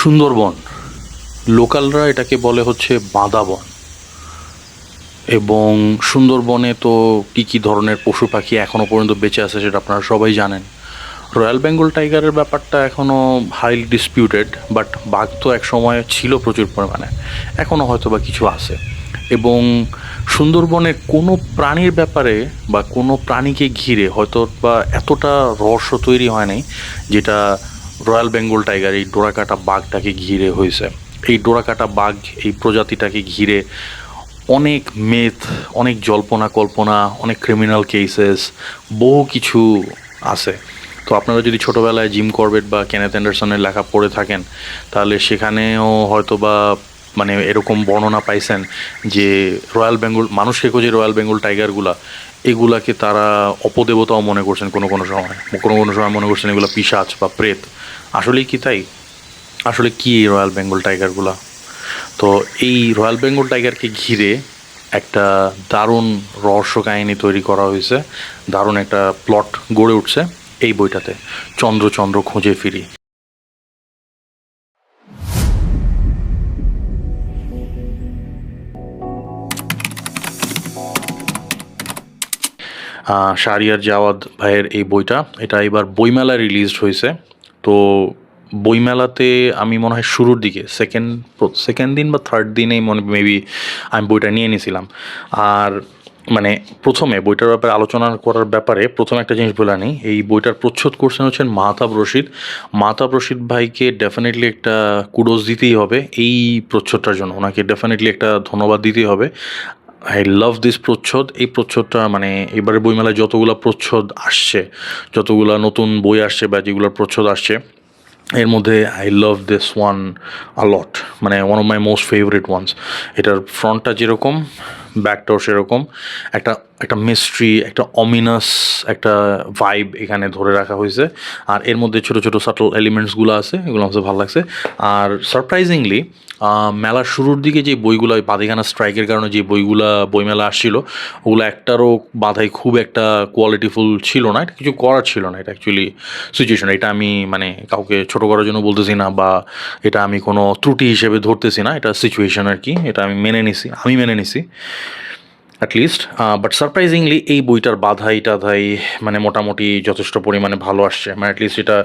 সুন্দরবন। লোকালরা এটাকে বলে হচ্ছে বাঁদাবন এবং সুন্দরবনে তো কী কী ধরনের পশু পাখি এখনও পর্যন্ত বেঁচে আছে সেটা আপনারা সবাই জানেন। রয়্যাল বেঙ্গল টাইগারের ব্যাপারটা এখনও হাইলি ডিসপিউটেড বাট বাঘ তো এক সময় ছিল প্রচুর পরিমাণে। এখনও হয়তো বা কিছু আছে। এবং সুন্দরবনে কোনো প্রাণীর ব্যাপারে বা কোনো প্রাণীকে ঘিরে হয়তো বা এতটা রহস্য তৈরি হয় নাই যেটা রয়্যাল বেঙ্গল টাইগার এই ডোরাকাটা বাঘটাকে ঘিরে হয়েছে। এই ডোরাকাটা বাঘ এই প্রজাতিটাকে ঘিরে অনেক মেথ অনেক জল্পনা কল্পনা, অনেক ক্রিমিনাল কেসেস বহু কিছু আছে। তো আপনারা যদি ছোটোবেলায় জিম করবেট বা কেনেথ অ্যান্ডারসনের লেখা পড়ে থাকেন, তাহলে সেখানেও হয়তো বা মানে এরকম বর্ণনা পাইছেন যে রয়্যাল বেঙ্গল মানুষকে খোঁজে রয়্যাল বেঙ্গল টাইগারগুলা, এগুলাকে তারা অপদেবতাও মনে করছেন কোনো কোনো সময়। কোনো কোনো সময় মনে করছেন এগুলো পিসাচ বা প্রেত। আসলেই কি তাই? আসলে কি এই রয়্যাল বেঙ্গল টাইগারগুলা? তো এই রয়্যাল বেঙ্গল টাইগারকে ঘিরে একটা দারুণ রহস্য কাহিনী তৈরি করা হয়েছে। দারুণ একটা প্লট গড়ে উঠছে এই বইটাতে। চন্দ্র চন্দ্র খুঁজে ফিরি। শাহরিয়ার জাওয়াদ ভাইয়ের এই বইটা। এটা এবার বইমেলা রিলিজড হয়েছে। তো বইমেলাতে আমি মনে হয় শুরুর দিকে সেকেন্ড সেকেন্ড দিন বা থার্ড দিনেই মনে মেবি আমি বইটা নিয়ে নিয়েছিলাম আর মানে প্রথমে বইটার ব্যাপারে আলোচনা করার ব্যাপারে প্রথম একটা জিনিস বলে নিই এই বইটার প্রচ্ছদ করছেন হচ্ছেন মাহতাব রশিদ। মাহতাব রশিদ ভাইকে ডেফিনেটলি একটা কুডোজ দিতেই হবে এই প্রচ্ছদটার জন্য। ওনাকে ডেফিনেটলি একটা ধন্যবাদ দিতেই হবে। আই লাভ দিস প্রচ্ছদ। এই প্রচ্ছদটা মানে এবারে বইমেলায় যতগুলো প্রচ্ছদ আসছে, যতগুলো নতুন বই আসছে বা যেগুলো প্রচ্ছদ আসছে, এর মধ্যে আই লাভ দিস ওয়ান আলট মানে one of my most favourite ones এটার ফ্রন্টটা যেরকম ব্যাকটাও সেরকম। একটা একটা মিস্ট্রি একটা অমিনাস একটা ভাইব এখানে ধরে রাখা হয়েছে। আর এর মধ্যে ছোটো ছোটো সাটল এলিমেন্টসগুলো আছে, এগুলো আমার ভালো লাগছে। আর সারপ্রাইজিংলি মেলার শুরুর দিকে যে বইগুলো, ওই বাদিখানা স্ট্রাইকের কারণে যে বইগুলা, বইমেলা আসছিল, ওগুলো একটারও বাধাই খুব একটা কোয়ালিটিফুল ছিল না। এটা কিছু করার ছিল না, এটা অ্যাকচুয়ালি সিচুয়েশন এটা আমি মানে কাউকে ছোট করার জন্য বলতেছি না বা এটা আমি কোনো ত্রুটি হিসেবে ধরতেছি না। এটা সিচুয়েশন আর কি, এটা আমি মেনে নিছি, আমি মেনে নিছি। অ্যাটলিস্ট বাট সারপ্রাইজিংলি এই বইটার বাধাই টাধাই মানে মোটামুটি যথেষ্ট পরিমাণে ভালো আসছে। মানে অ্যাটলিস্ট এটা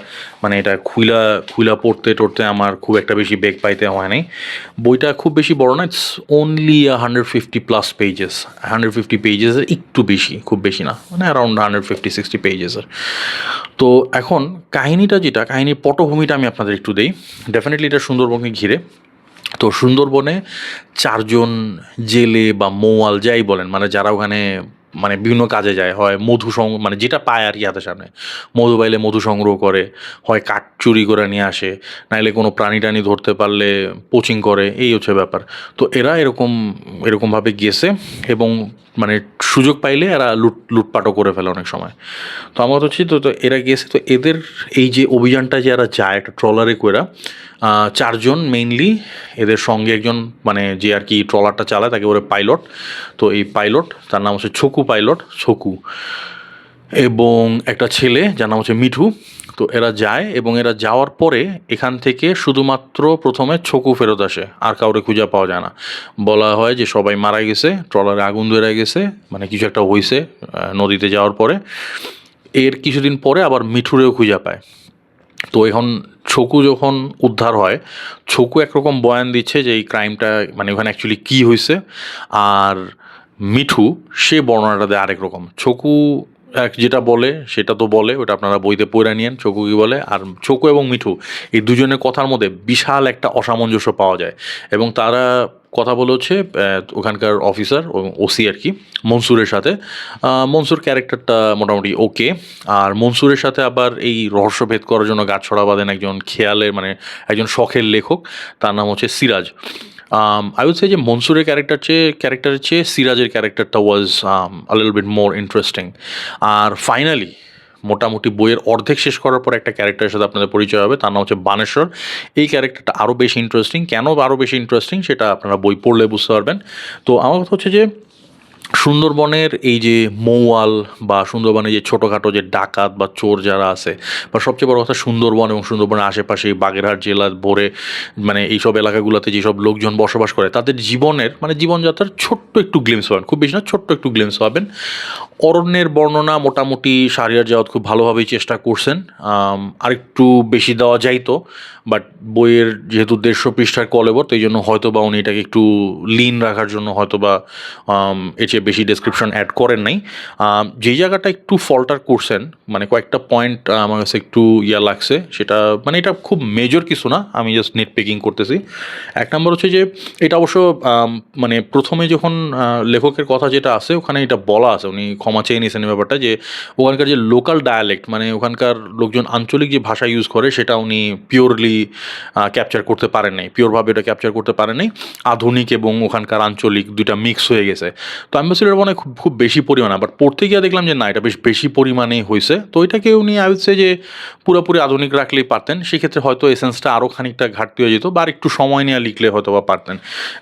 মানে এটা খুইলা খুইলা পড়তে টড়তে আমার খুব একটা বেশি বেগ পাইতে হয় নাই। বইটা খুব বেশি বড় না it's only hundred fifty plus pages hundred fifty পেজেসের একটু বেশি, খুব বেশি না মানে অ্যারাউন্ড হান্ড্রেড ফিফটি সিক্সটি পেজেসের তো এখন কাহিনীটা যেটা, কাহিনীর পটভূমিটা আমি আপনাদের একটু দেই। ডেফিনেটলি এটা সুন্দরবনকে ঘিরে। তো সুন্দরবনে চারজন জেলে বা মৌয়াল যাই বলেন মানে যারা ওখানে মানে বিভিন্ন কাজে যায়, হয় মধু সং মানে যেটা পায় আর কি হাতের সামনে। মধু পাইলে মধু সংগ্রহ করে, হয় কাঠ চুরি করে নিয়ে আসে, নাইলে কোনো প্রাণী টানি ধরতে পারলে পোচিং করে, এই হচ্ছে ব্যাপার। তো এরা এরকম, এরকমভাবে গেছে এবং মানে সুযোগ পাইলে এরা লুট, লুটপাটও করে ফেলে অনেক সময়। তো আমার হচ্ছে তো তো এরা গেছে তো এদের এই যে অভিযানটা যে এরা যায়, একটা ট্রলারে করে চারজন মেইনলি এদের সঙ্গে একজন মানে যে আর কি ট্রলারটা চালায়, তাকে বলে পাইলট। তো এই পাইলট, তার নাম হচ্ছে ছকু পাইলট, ছকু। এবং একটা ছেলে, যার নাম হচ্ছে মিঠু। তো এরা যায় এবং এরা যাওয়ার পরে এখান থেকে শুধুমাত্র প্রথমে ছকু ফেরত আসে, আর কাউরে খুঁজে পাওয়া যায় না। বলা হয় যে সবাই মারা গেছে, ট্রলারে আগুন ধরে গেছে মানে কিছু একটা হয়েছে নদীতে যাওয়ার পরে। এর কিছুদিন পরে আবার মিঠুরেও খুঁজে পায়। তো এখন ছকু যখন উদ্ধার হয়, ছকু একরকম বয়ান দিচ্ছে যে এই ক্রাইমটা মানে ওখানে অ্যাকচুয়ালি কী হয়েছে আর মিঠু সে বর্ণনাটা দেয় আরেক রকম। ছকু যেটা বলে, সেটা তো বলে, ওটা আপনারা বইতে পড়ে নিয়েন, চকু কি বলে, আর চকু এবং মিঠু, এই দুজনের কথার মধ্যে বিশাল একটা অসামঞ্জস্য পাওয়া যায়। এবং তারা কথা বলে হচ্ছে ওখানকার অফিসার ওসি আর কি, মনসুরের সাথে। মনসুর ক্যারেক্টারটা মোটামুটি ওকে, আর মনসুরের সাথে আবার এই রহস্য ভেদ করার জন্য গাছ ছড়া বাঁধেন একজন খেয়ালের মানে একজন শখের লেখক, তার নাম হচ্ছে সিরাজ। আই উড সে যে মনসুরের ক্যারেক্টার চেয়ে ক্যারেক্টারের চেয়ে সিরাজের ক্যারেক্টারটা was a little bit more interesting R finally মোটামুটি বইয়ের অর্ধেক শেষ করার পর একটা ক্যারেক্টারের সাথে আপনাদের পরিচয় হবে, তার নাম হচ্ছে বানেশ্বর এই ক্যারেক্টারটা আরও বেশি ইন্টারেস্টিং কেন আরও বেশি ইন্টারেস্টিং সেটা আপনারা বই পড়লে বুঝতে পারবেন। তো আমার কথা হচ্ছে যে সুন্দরবনের এই যে মৌয়াল বা সুন্দরবনের যে ছোটোখাটো যে ডাকাত বা চোর যারা আছে, বা সবচেয়ে বড় কথা সুন্দরবন এবং সুন্দরবনের আশেপাশে বাগেরহাট জেলা ভরে মানে এইসব এলাকাগুলোতে যেসব লোকজন বসবাস করে, তাদের জীবনের মানে জীবনযাত্রার ছোট্ট একটু গ্লিমস পাবেন, খুব বেশি না, ছোট্ট একটু গ্লিমস পাবেন। অরণ্যের বর্ণনা মোটামুটি সারিয়ার যাওয়াত খুব ভালোভাবেই চেষ্টা করছেন। আরেকটু বেশি দেওয়া যাইতো, বাট বইয়ের যেহেতু দেড়শো পৃষ্ঠার কলেবর তো এই জন্য হয়তো বা উনি এটাকে একটু লিন রাখার জন্য হয়তো বা এর চেয়ে বেশি ডেসক্রিপশন অ্যাড করেন নাই। যেই জায়গাটা একটু ফল্টার করছেন মানে কয়েকটা পয়েন্ট আমার কাছে একটু ইয়া লাগছে, সেটা মানে এটা খুব মেজর কিছু না, আমি জাস্ট নেট পেকিং করতেছি। এক নম্বর হচ্ছে যে, এটা অবশ্য মানে প্রথমে যখন লেখকের কথা যেটা আছে, ওখানে এটা বলা আছে, উনি ক্ষমা চেয়ে নিয়েছেন ব্যাপারটা যে, ওখানকার যে লোকাল ডায়ালেক্ট মানে ওখানকার লোকজন আঞ্চলিক যে ভাষা ইউজ করে, সেটা উনি পিওরলি ক্যাপচার করতে পারেন নাই। পিওরভাবে এটা ক্যাপচার করতে পারেন নাই। আধুনিক এবং ওখানকার আঞ্চলিক দুইটা মিক্স হয়ে গেছে। তো আমি বলছি এটা মনে খুব খুব বেশি পরিমাণে বাট পড়তে গিয়ে দেখলাম যে না, এটা বেশ বেশি পরিমাণেই হয়েছে। তো এটাকে উনি আইছে যে পুরোপুরি আধুনিক রাখলেই পারতেন, সেক্ষেত্রে হয়তো এসেন্সটা আরও খানিকটা ঘাটতি হয়ে যেত, বা একটু সময় নিয়ে লিখলে হয়তো বা পারতেন।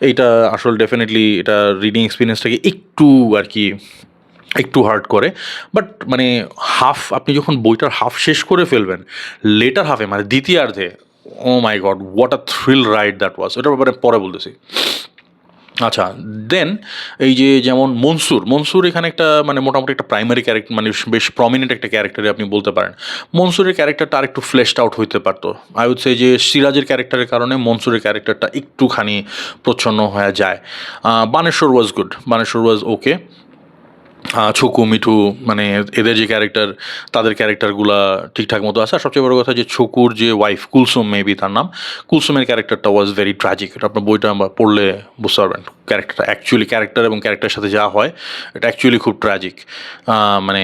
এইটা আসলে ডেফিনেটলি এটা রিডিং এক্সপিরিয়েন্সটাকে একটু আর কি, একটু হার্ড করে। বাট মানে হাফ আপনি যখন বইটার হাফ শেষ করে ফেলবেন লেটার হাফে মানে দ্বিতীয়ার্ধে ও my god what a thrill ride that was ওটার ব্যাপারে পরে বলতেছি। আচ্ছা দেন এই যে যেমন মনসুর মনসুর এখানে একটা মানে মোটামুটি একটা প্রাইমারি ক্যারেক্টার মানে বেশ প্রমিনেন্ট একটা ক্যারেক্টারে আপনি বলতে পারেন। মনসুরের ক্যারেক্টারটা আর একটু ফ্লেশড আউট হইতে পারতো। আই উড সে যে সিরাজের ক্যারেক্টারের কারণে মনসুরের ক্যারেক্টারটা একটুখানি প্রচ্ছন্ন হয়ে যায়। Baneshwar was good Baneshwar was okay Chhoku, Mithu মানে এদের যে ক্যারেক্টার তাদের ক্যারেক্টারগুলা ঠিকঠাক মতো আছে। আর সবচেয়ে বড় কথা যে ছকুর যে ওয়াইফ কুলসুম মেবি তার নাম, কুলসুমের ক্যারেক্টারটা ওয়াজ ভেরি ট্র্যাজিক এটা আপনার বইটা আমরা পড়লে বুঝতে পারবেন ক্যারেক্টারটা অ্যাকচুয়ালি ক্যারেক্টার এবং ক্যারেক্টারের সাথে যা হয়, এটা অ্যাকচুয়ালি খুব ট্র্যাজিক মানে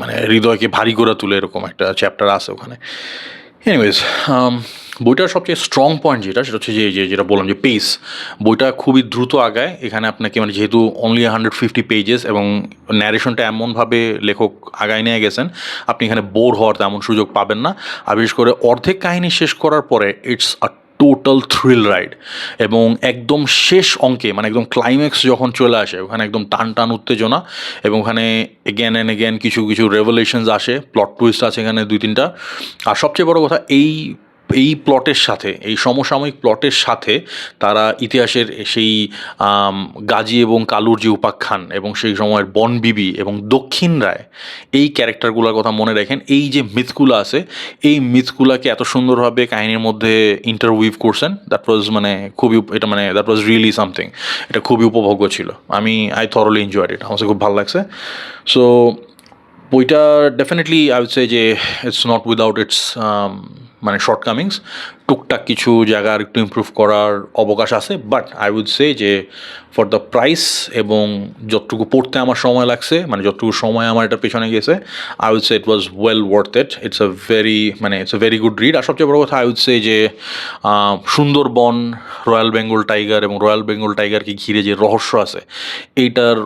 মানে হৃদয়কে ভারী করে তুলে এরকম একটা চ্যাপ্টার আছে ওখানে। এনিওয়েজ বইটার সবচেয়ে স্ট্রং পয়েন্ট যেটা, সেটা হচ্ছে যে যেটা বললাম যে পেস বইটা খুবই দ্রুত আগায়। এখানে আপনাকে মানে যেহেতু অনলি হান্ড্রেড ফিফটি পেজেস এবং ন্যারেশনটা এমনভাবে লেখক আগায় নিয়ে গেছেন, আপনি এখানে বোর হওয়ার তেমন সুযোগ পাবেন না। আর বিশেষ করে অর্ধেক কাহিনী শেষ করার পরে it's a total thrill ride এবং একদম শেষ অঙ্কে মানে একদম ক্লাইম্যাক্স যখন চলে আসে, ওখানে একদম টান টান উত্তেজনা এবং ওখানে এগেন অ্যান্ড এগেন কিছু কিছু রেভলিউশনস আসে প্লট টুইস্ট আছে এখানে দুই তিনটা আর সবচেয়ে বড় কথা, এই এই প্লটের সাথে, এই সমসাময়িক প্লটের সাথে তারা ইতিহাসের সেই গাজী এবং কালুর যে উপাখ্যান এবং সেই সময়ের বনবিবি এবং দক্ষিণ রায়, এই ক্যারেক্টারগুলোর কথা মনে রাখেন। এই যে মিথগুলো আছে, এই মিথগুলোকে এত সুন্দরভাবে কাহিনীর মধ্যে ইন্টারউইভ করছেন দ্যাট ওয়াজ মানে খুবই এটা মানে দ্যাট ওয়াজ রিয়েলি সামথিং এটা খুবই উপভোগ্য ছিল। আমি আই থরলি এনজয়েড এটা আমার খুব ভালো লাগছে। সো বইটা ডেফিনেটলি আই উড সে যে ইটস নট উইদাউট ইটস মানে শর্টকামিংস টুকটাক কিছু জায়গার একটু ইমপ্রুভ করার অবকাশ আছে বাট আই উড সে যে ফর দ্য প্রাইস এবং যতটুকু পড়তে আমার সময় লাগছে মানে যতটুকু সময় আমার এটা পেছনে গেছে I would say it was well worth it it's a very মানে it's a very good read আর সবচেয়ে বড় কথা আই উড সে যে সুন্দরবন রয়্যাল বেঙ্গল টাইগার এবং রয়্যাল বেঙ্গল টাইগারকে ঘিরে যে রহস্য আছে, এইটার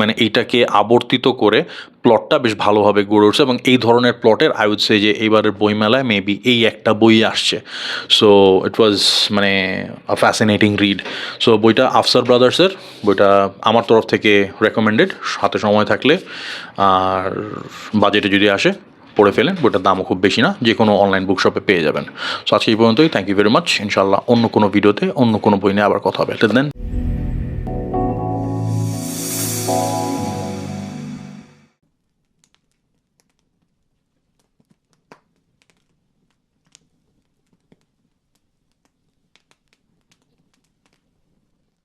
মানে এইটাকে আবর্তিত করে প্লটটা বেশ ভালোভাবে গড়ে উঠছে এবং এই ধরনের প্লটের আই উড সে যে এইবারের বইমেলায় মেবি এই একটা বই আসছে। সো ইট ওয়াজ মানে আ ফ্যাসিনেটিং রিড সো বইটা আফসার ব্রাদার্সের বইটা আমার তরফ থেকে রেকমেন্ডেড হাতে সময় থাকলে, আর বাজেটে যদি আসে, পড়ে ফেলেন, বইটার দামও খুব বেশি না যে কোনো অনলাইন বুক শপে পেয়ে যাবেন। সো আজকে এই পর্যন্তই থ্যাংক ইউ ভেরি মাচ ইনশাল্লাহ অন্য কোনো ভিডিওতে অন্য কোনো বই নিয়ে আবার কথা হবে। দেন